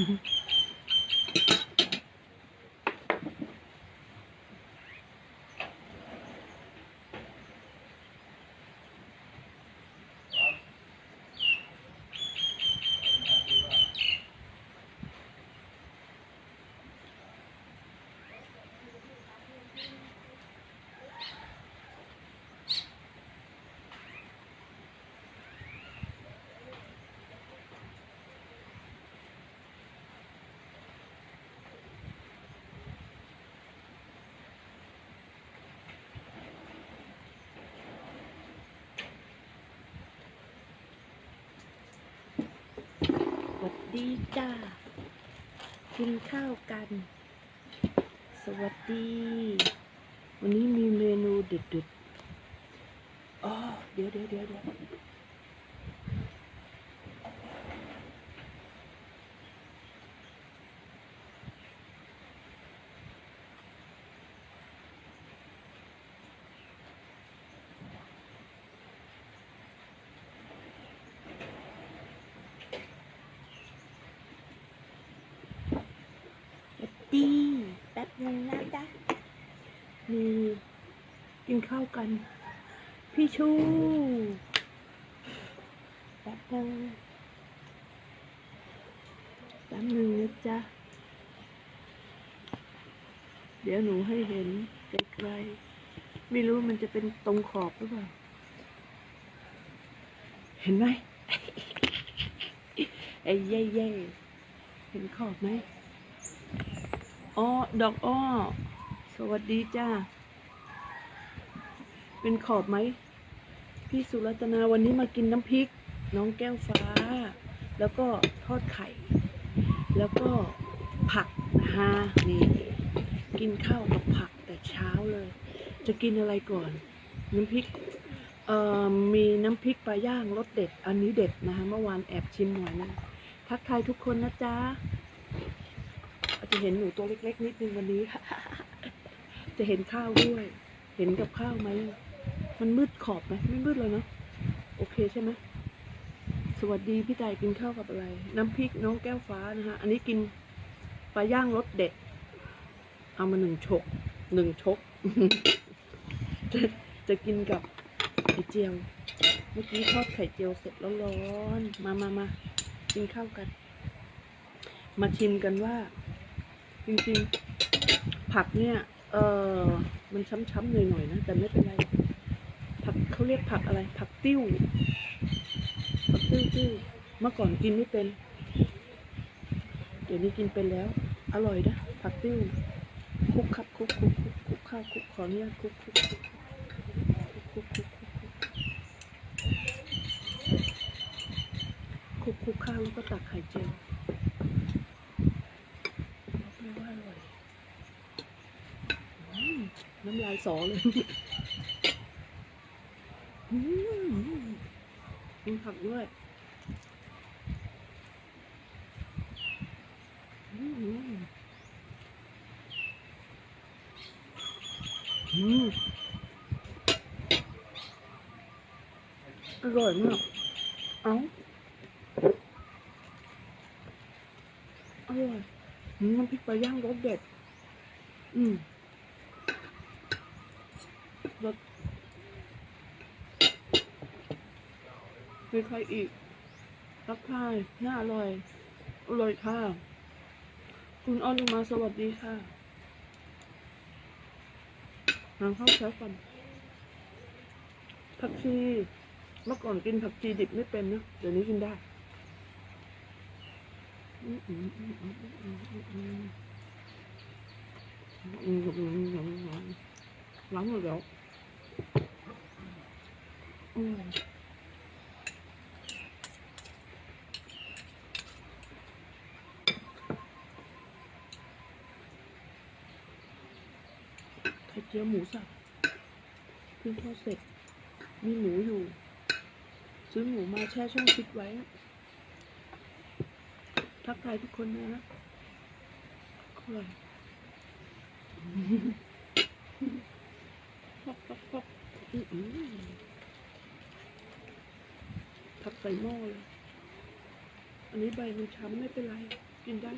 Mm-hmm. ดีจ้า กินข้าวกัน สวัสดี วันนี้มีเมนูเด็ดๆอ๋อเดี๋ยวเดี๋ยวเดี๋ยว เดี๋ยวสวัสดีแป๊บนึงนะจ๊ะมีกินข้าวกัน พี่ชูแป๊บนึงแป๊บนึงนะจ๊ะ เดี๋ยวหนูให้เห็นไกลๆไม่รู้มันจะเป็นตรงขอบหรือเปล่า เห็นไหมไอ้เย่เย่ๆเห็นขอบไหม อ๋อดอกอ้อ สวัสดีจ้า เป็นขอบไหม พี่สุรัตนาวันนี้มากินน้ำพริก น้องแก้วฟ้า แล้วก็ทอดไข่ แล้วก็ผักฮานี่ กินข้าวกับผักแต่เช้าเลย จะกินอะไรก่อน น้ำพริกเอ่อมีน้ำพริกปลาย่างรสเด็ด อันนี้เด็ดนะคะเมื่อวานแอบชิมหน่อยนะทักทายทุกคนนะจ๊ะอา จะเห็นหนูตัวเล็ก ๆ นิดนึงวันนี้ จะเห็นข้าวด้วย เห็นกับข้าวไหม มันมืดขอบไหมไม่มืดเลยเนาะ โอเคใช่ไหม สวัสดีพี่ไก่กินข้าวกับอะไร น้ำพริกน้องแก้วฟ้านะฮะ อันนี้กินปลาย่างรสเด็ด เอามาหนึ่งชก หนึ่งชก จะจะกินกับไข่เจียว เมื่อกี้ทอดไข่เจียวเสร็จแล้วร้อนๆ มามามากินข้าวกัน มาชิมกันว่า จริงๆ ผักเนี่ย เออมันช้ำๆหน่อยๆนะ แต่ไม่เป็นไร ผักเขาเรียกผักอะไร ผักติ้ว ผักติ้วติ้วเมื่อก่อนกินไม่เป็น เดี๋ยวนี้กินเป็นแล้ว อร่อยนะ ผักติ้ว คุกครับคุกคุกคุกคุกข้าวคุกขออนุญาตคุกคุกคุกคุกคุกคุกคุกข้าวแล้วก็ตักไข่เจียว น้ำลายสอเลยอืมมีผักด้วยอืมอร่อยมากเอ้าอร่อยน้ำพริกปลาย่างรสเด็ด อืม รสมีใครอีก รักทายน่าอร่อย อร่อยค่ะ คุณอ้อนมาสวัสดีค่ะหางข้าวเช้าก่อนผักชี เมื่อก่อนกินผักชีดิบไม่เป็นนะ เดี๋ยวนี้กินได้อืมอืมอือืมอืมอืมอืมอืมอืมอืมอืมอืมล้างหมดแล้ว อืมไข่เจียวหมูสับเพิ่งทอดเสร็จ มีหมูอยู่ ซื้อหมูมาแช่ช่องฟิตไว้ ทักทายทุกคนนะอร่อย ป๊อกป๊อกป๊อกอื้อหือทับใส่ห มันนี้ใบมันช้ำไม่เป็นไร กินได้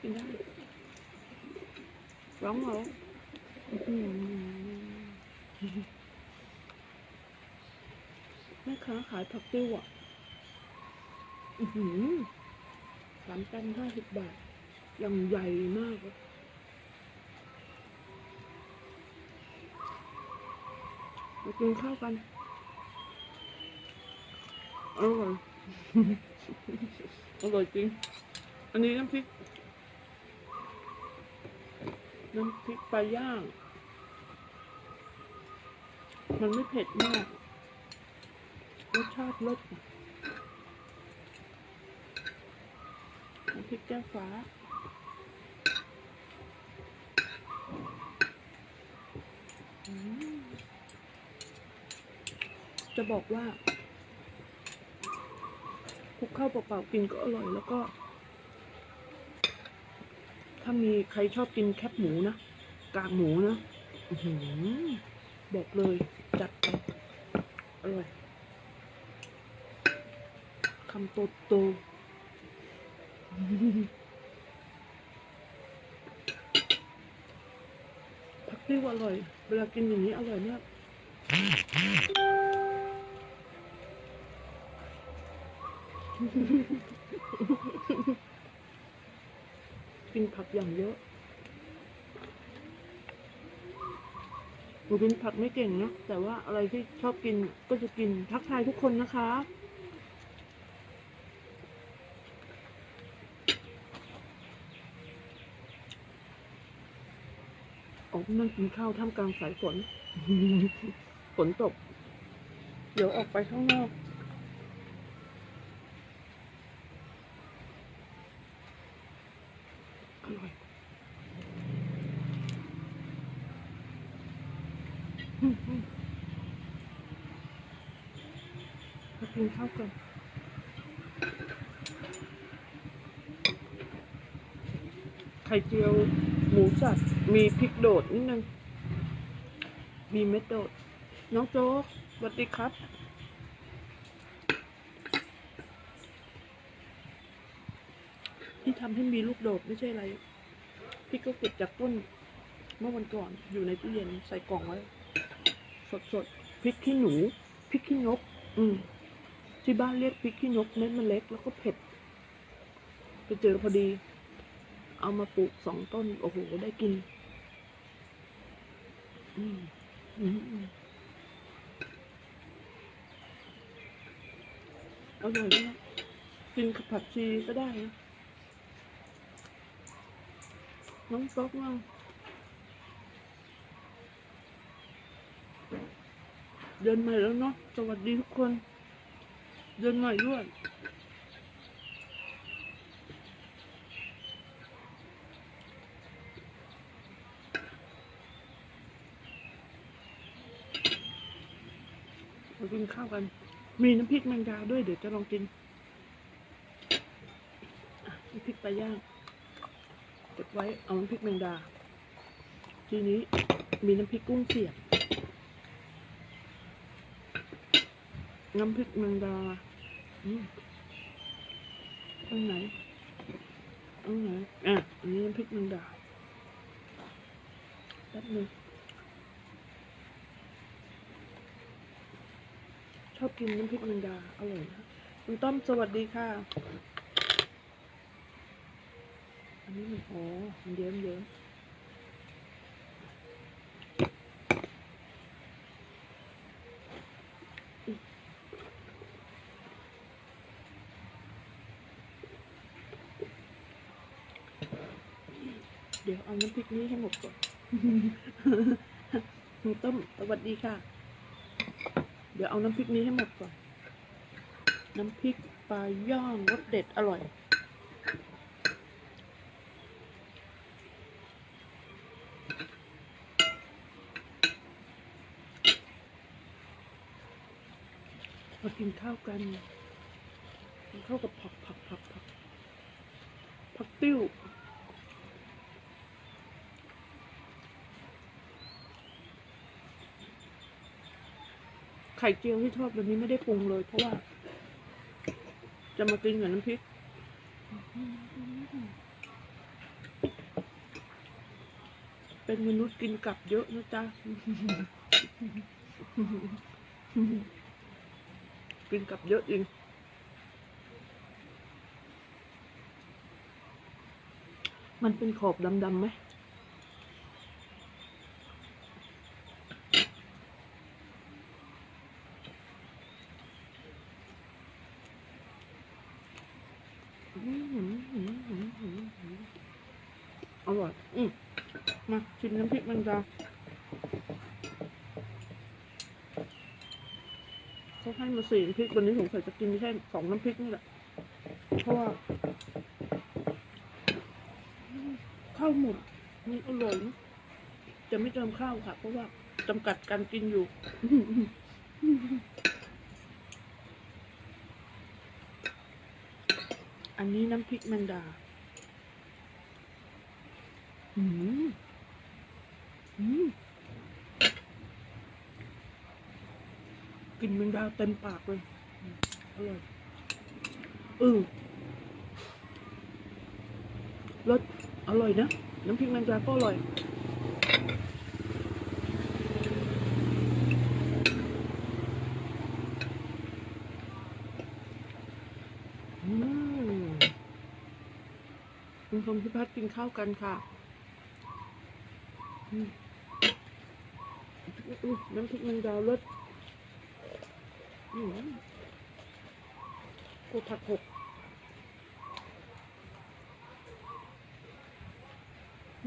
กินได้ ร้องเหรอแม่ค้าขายผักติ้วอะ อือหือสามตันห้าสิบบาทยังใหญ่มากอะมากินข้าวกันอร่อย อร่อยจริง อันนี้น้ำพริก น้ำพริกปลาย่าง มันไม่เผ็ดมากรสชาติรสน้ำพริกแก้วฟ้าจะบอกว่า คลุกข้าวเปล่าๆกินก็อร่อยแล้วก็ ถ้ามีใครชอบกินแคบหมูนะกากหมูนะอื้อหือบอกเลยจัดไปอร่อยคำโตโตผักติ้วอร่อย เวลากินอย่างนี้อร่อยมาก กินผักอย่างเยอะหนูกินผักไม่เก่งนะแต่ว่าอะไรที่ชอบกินก็จะกินทักทายทุกคนนะคะออกนั่งกินข้าวท่ามกลางสายฝน ฝนตก เดี๋ยวออกไปข้างนอก อร่อยอืมอืมมา กินข้าวกันไข่เจียวหมูสับมีพริกโดดนิดนึง มีเม็ดโดด น้องโจ๊กสวัสดีครับที่ทำให้มีลูกโดดไม่ใช่อะไร พี่ก็เก็บจากต้น เมื่อวันก่อนอยู่ในตู้เย็นใส่กล่องไว้ สดสดๆพริกขี้หนูพริกขี้นก อืม ที่บ้านเรียกพริกขี้นกเม็ดมันเล็ก แล้วก็เผ็ด ไปเจอพอดี เอามาปลูกสองต้น โอ้โห ได้กิน อืมอืมอร่อยมากกินกับผักชีก็ได้นะน้องก๊อกมั่งเดินใหม่แล้วเนาะสวัสดีทุกคน เดินใหม่ด้วยมากินข้าวกัน มีน้ำพริกแมงดาด้วย เดี๋ยวจะลองกินน้ำพริกปลาย่างเก็บไว้เอาน้ำพริกแมงดา ทีนี้มีน้ำพริกกุ้งเสียบ น้ำพริกแมงดา อืมอันไหนอันไหนอะอันนี้น้ำพริกแมงดาแป๊บนึงชอบกินน้ำพริกแมงดาอร่อยนะคุณต้อมสวัสดีค่ะ อันนี้มันโอ๋อมันเยิ้มเยิ้ม ดี๋ยวเอาน้ำพริกนี้ให้หมดก่อนคุณต้มสวัสดีค่ะ เดี๋ยวเอาน้ำพริกนี้ให้หมดก่อน น้ำพริกปลาย่างรสเด็ดอร่อย มากินข้าวกันกินข้าวกับผักผักผักผักผักติ้ว ไข่เจียวที่ทอดวันนี้ไม่ได้ปรุงเลย เพราะว่า จะมากินกับน้ำพริก เป็นมนุษย์กินกลับเยอะนะจ๊ะ กินกลับเยอะจริงมันเป็นขอบดำๆไหม อร่อย อืมมาชิมน้ำพริกแมงดาเขาให้มาสี่น้ำพริกวันนี้สงสัยจะกินแค่สองน้ำพริกนี่แหละ เพราะว่าข้าวหมดมันอร่อยนะจะไม่เติมข้าวค่ะ เพราะว่าจำกัดการกินอยู่ อันนี้น้ำพริกแมงดา อืม อืมกลินแมงดาเต็มปากเลยอืมอร่อยเออรสอร่อยนะ น้ำพริกแมงดาก็อร่อย อืม คุณชมพิพัฒน์กินข้าวกันค่ะอืมอุ๊ยน้ำพริกแมงดารสกูผัดหก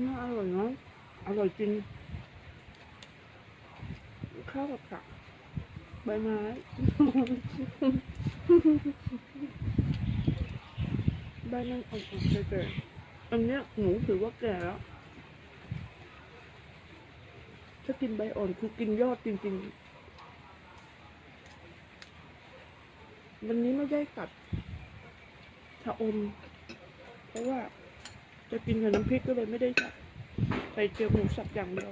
น่าอร่อยเนาะอร่อยจริงข้าวกับผักใบไม้ใบมันอ่อนๆแก่ๆ อันเนี้ยหนูถือว่าแก่แล้ว ถ้ากินใบอ่อนคือกินยอดจริง ๆ วันนี้ไม่ได้ตัดชะอม เพราะว่าจะกินกับน้ำพริกก็เลยไม่ได้ตัดใส่เจียวหมูสับอย่างเดียว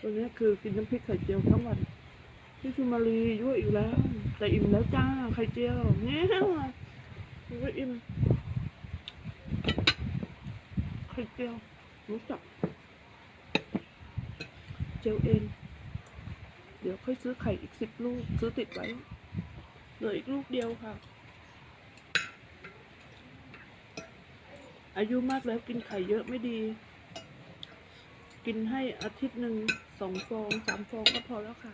ตัวนี้คือกินน้ำพริกไข่เจียวทั้งวันพี่ชุมารียั่วอีกแล้ว แต่อิ่มแล้วจ้า ไข่เจียวเนี่ย ยั่อิ่มไข่เจียวรู้จักเจียวเองเดี๋ยวค่อยซื้อไข่อีกสิบลูก ซื้อติดไว้เหลืออีกลูกเดียวค่ะ อายุมากแล้วกินไข่เยอะไม่ดี กินให้อาทิตย์หนึ่งสองฟองสามฟองก็พอแล้วค่ะ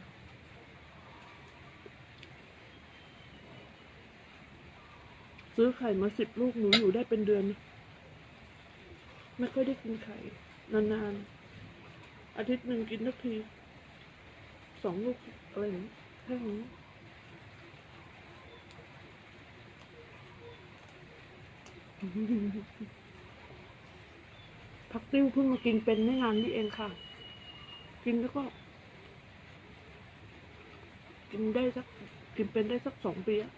ซื้อไข่มาสิบลูกหนูอยู่ได้เป็นเดือน ไม่ค่อยได้กินไข่ นานๆ อาทิตย์หนึ่งกินสักทีสองลูกอะไรอย่างนี้แค่นี้พักติ้วเพิ่งมากินเป็นไม่นานนี่เองค่ะ กินแล้วก็ กินได้สักกินเป็นได้สักสองปีอะ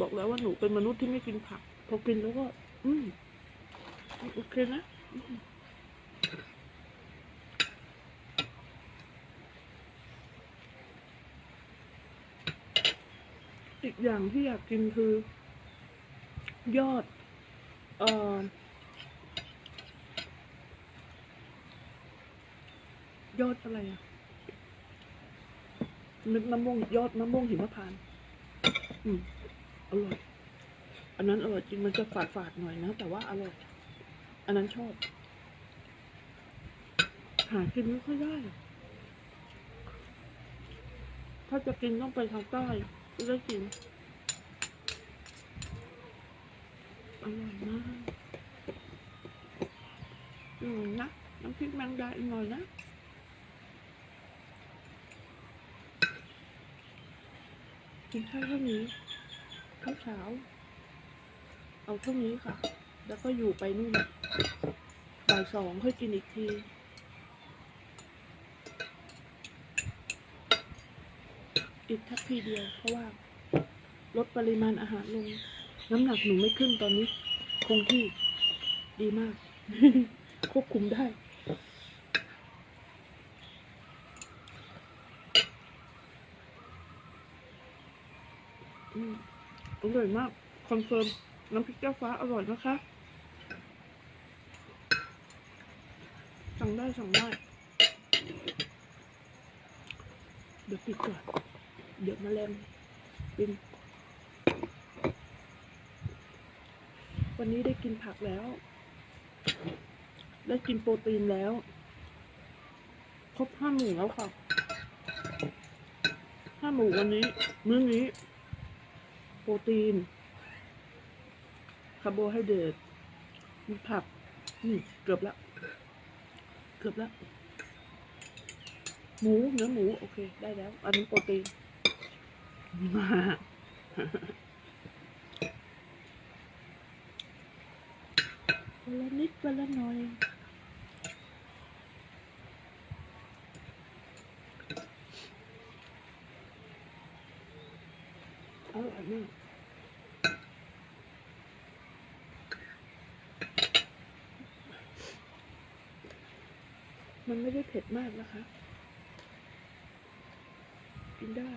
บอกแล้วว่าหนูเป็นมนุษย์ที่ไม่กินผัก พอกินแล้วก็ อืมโอเคนะอีกอย่างที่อยากกินคือ ยอด เอ่อยอดอะไรอะนึกมะม่วงยอดมะม่วงหิมพานต์อืม อร่อย อันนั้นอร่อยจริงมันจะฝาดฝาดหน่อยนะ แต่ว่าอร่อย อันนั้นชอบ หากินไม่ค่อยได้ ถ้าจะกินต้องไปทางใต้จะได้กิน อร่อยมากอืมนะน้ำพริกแมงดาอีกหน่อยนะกินข้าวเท่านี้ เช้า เอาเท่านี้ค่ะ แล้วก็อยู่ไปนู่นบ่ายสองค่อยกินอีกทีอีกทัพพีเดียวเพราะว่า ลดปริมาณอาหารลง น้ำหนักหนูไม่ขึ้นตอนนี้ คงที่ดีมาก ควบคุมได้ อืมอ ร่อยมากคอนเฟิร์มน้ำพริกแก้วฟ้าอร่อยนะคะ สั่งได้สั่งได้ เดี๋ยวปิดก่อน เดี๋ยวมาแรงบินวันนี้ได้กินผักแล้ว ได้กินโปรตีนแล้ว ครบห้าหมู่แล้วค่ะห้าหมู่วันนี้ มื้อนี้ ปรตีน คาร์โบไฮเดรต มีผัก นี่เกือบแล้วเกือบแล้วหมูเนื้อหมู โอเค ได้แล้ว อันนี้โปรตีนมาวันละนิดวันละหน่อย เอาอั นนี้มันไม่ได้เผ็ดมากนะคะ กินได้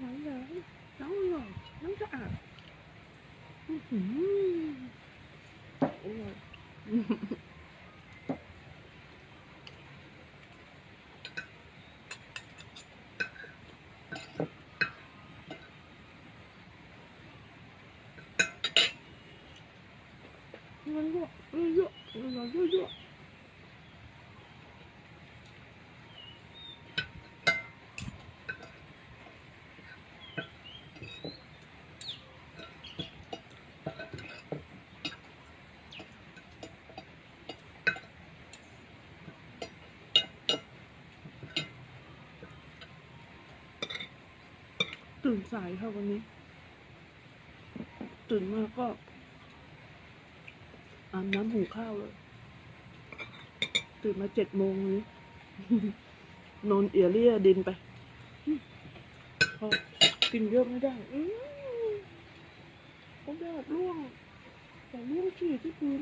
น้ำเลืองน้ำอร่อยน้ำสะอาดอื้อหือ อร่อยเงินเยอะเงินเยอะเงินเยอะเยอะ ตื่นสายค่ะวันนี้ ตื่นมาก็อาบน้ำหุงข้าวเลย ตื่นมาเจ็ดโมงเลยนอนเอียเรียดินไปพอกินเยอะไม่ได้อื้อเขาแดดร่วง แต่ร่วงฉี่ที่พื้น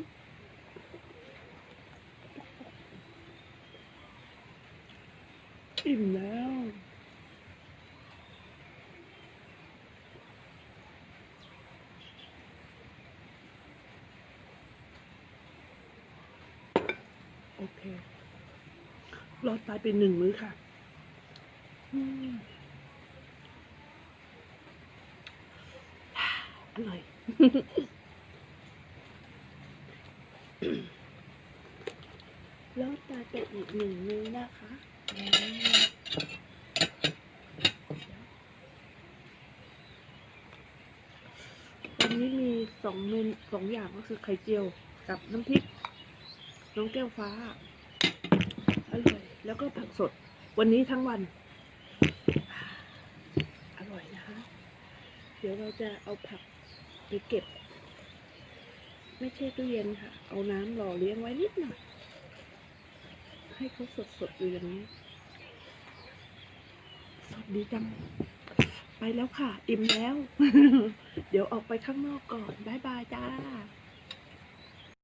อิ่มแล้ว โอ เค รอดตายเป็นหนึ่งมื้อค่ะอร่อยรอดตายเป็นอีกหนึ่งมื้อนะคะวันนี้มีสองเมนสองอย่างก็คือไข่เจียวกับน้ำพริก น้องแก้วฟ้าอร่อยแล้วก็ผักสด วันนี้ทั้งวัน อร่อยนะคะเดี๋ยวเราจะเอาผักไปเก็บ ไม่ใช่ตู้เย็นค่ะ เอาน้ำหล่อเลี้ยงไว้นิดหน่อย ให้เขาสดสดอยู่อย่างนี้ สดดีจัง ไปแล้วค่ะ อิ่มแล้ว เดี๋ยวออกไปข้างนอกก่อน บ๊ายบายจ้า